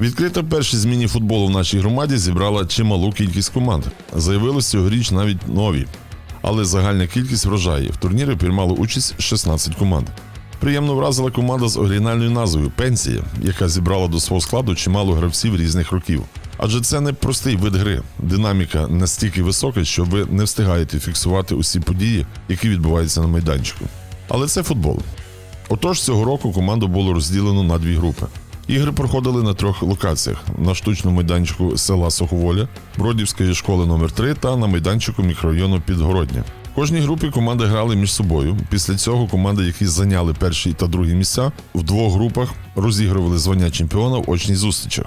Відкрита перші зміні футболу в нашій громаді зібрала чималу кількість команд. Заявилось цьогоріч навіть нові. Але загальна кількість вражає. В турнірі приймало участь 16 команд. Приємно вразила команда з оригінальною назвою Пенсія, яка зібрала до свого складу чимало гравців різних років. Адже це не простий вид гри. Динаміка настільки висока, що ви не встигаєте фіксувати усі події, які відбуваються на майданчику. Але це футбол. Отож, цього року команду було розділено на дві групи. Ігри проходили на трьох локаціях: на штучному майданчику села Суховоля, Бродівської школи номер 3 та на майданчику мікрорайону Підгородня. Кожній групі команди грали між собою. Після цього команди, які зайняли перші та другі місця, в двох групах розігрували звання чемпіона в очній зустрічах.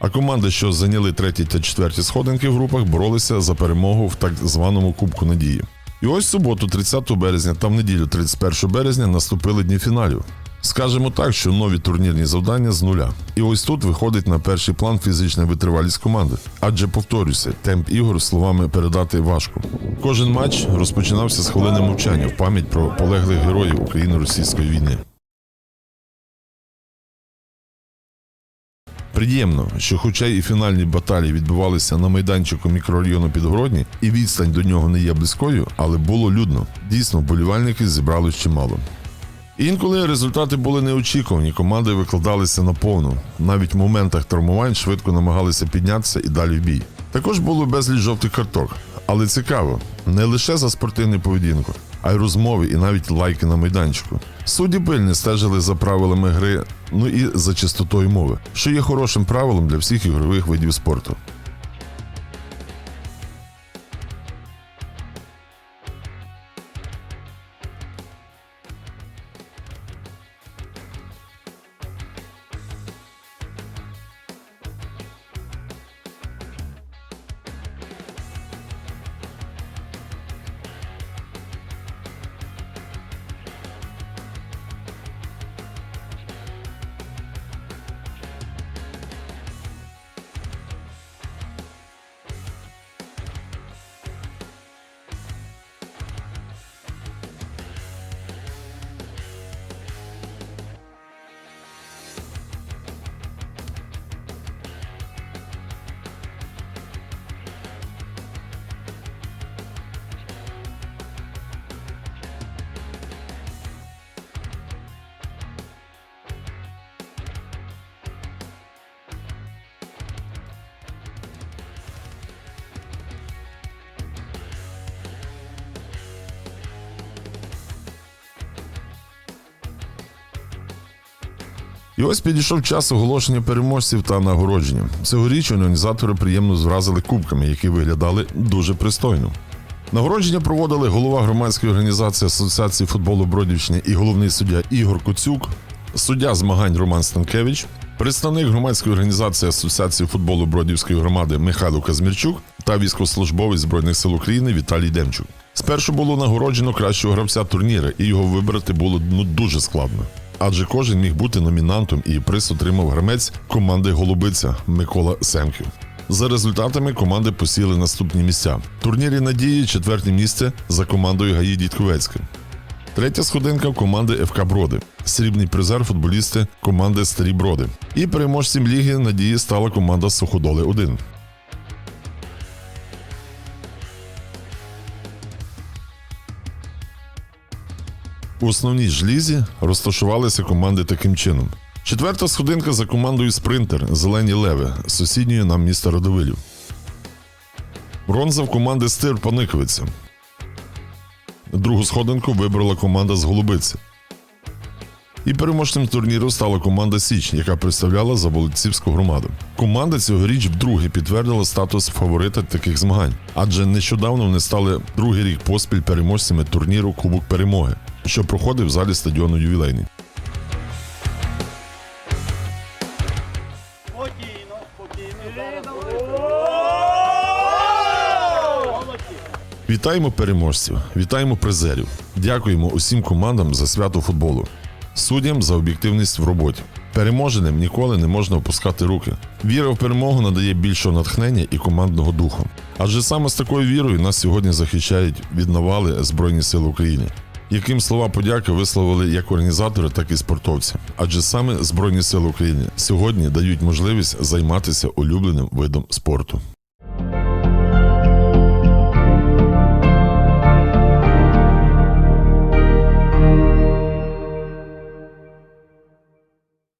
А команди, що зайняли треті та четверті сходинки в групах, боролися за перемогу в так званому Кубку Надії. І ось суботу, 30 березня та в неділю, 31 березня, наступили дні фіналів. Скажемо так, що нові турнірні завдання з нуля. І ось тут виходить на перший план фізична витривалість команди. Адже повторюся, темп ігор словами передати важко. Кожен матч розпочинався з хвилини мовчання в пам'ять про полеглих героїв Україно-російської війни. Приємно, що хоча і фінальні баталії відбувалися на майданчику мікрорайону Підгородні, і відстань до нього не є близькою, але було людно. Дійсно, вболівальники зібралось чимало. Інколи результати були неочікувані, команди викладалися на повну. Навіть в моментах травмувань швидко намагалися піднятися і далі в бій. Також було безліч жовтих карток. Але цікаво, не лише за спортивну поведінку, а й розмови і навіть лайки на майданчику. Судді пильно стежили за правилами гри, ну і за чистотою мови, що є хорошим правилом для всіх ігрових видів спорту. І ось підійшов час оголошення переможців та нагородження. Цьогоріч організатори приємно зразили кубками, які виглядали дуже пристойно. Нагородження проводили голова громадської організації Асоціації футболу Бродівщини і головний суддя Ігор Куцюк, суддя змагань Роман Станкевич, представник громадської організації Асоціації футболу Бродівської громади Михайло Казмірчук та військовослужбовець Збройних сил України Віталій Демчук. Спершу було нагороджено кращого гравця турніра, і його вибрати було ну дуже складно. Адже кожен міг бути номінантом і приз отримав гравець команди Голубиця Микола Семків. За результатами команди посіли наступні місця. В турнірі Надії четверте місце за командою Гаї Дідковецька. Третя сходинка в команди ФК Броди. Срібний призер футболісти команди Старі Броди. І переможцем ліги Надії стала команда Суходоли 1. У основній ж лізі розташувалися команди таким чином. Четверта сходинка за командою Спринтер Зелені Леви з сусідньої нам міста Родовилів. Бронза в команди Стир Паниковиця. Другу сходинку вибрала команда з Голубиці. І переможцем турніру стала команда Січ, яка представляла Заболотцівську громаду. Команда цьогоріч вдруге підтвердила статус фаворита таких змагань, адже нещодавно вони стали другий рік поспіль переможцями турніру Кубок Перемоги, що проходив в залі стадіону Ювілейний. Вітаємо переможців, вітаємо призерів. Дякуємо усім командам за свято футболу, суддям за об'єктивність в роботі. Переможеним ніколи не можна опускати руки. Віра в перемогу надає більшого натхнення і командного духу. Адже саме з такою вірою нас сьогодні захищають від навали Збройні Сили України. Яким слова подяки висловили як організатори, так і спортовці. Адже саме Збройні Сили України сьогодні дають можливість займатися улюбленим видом спорту.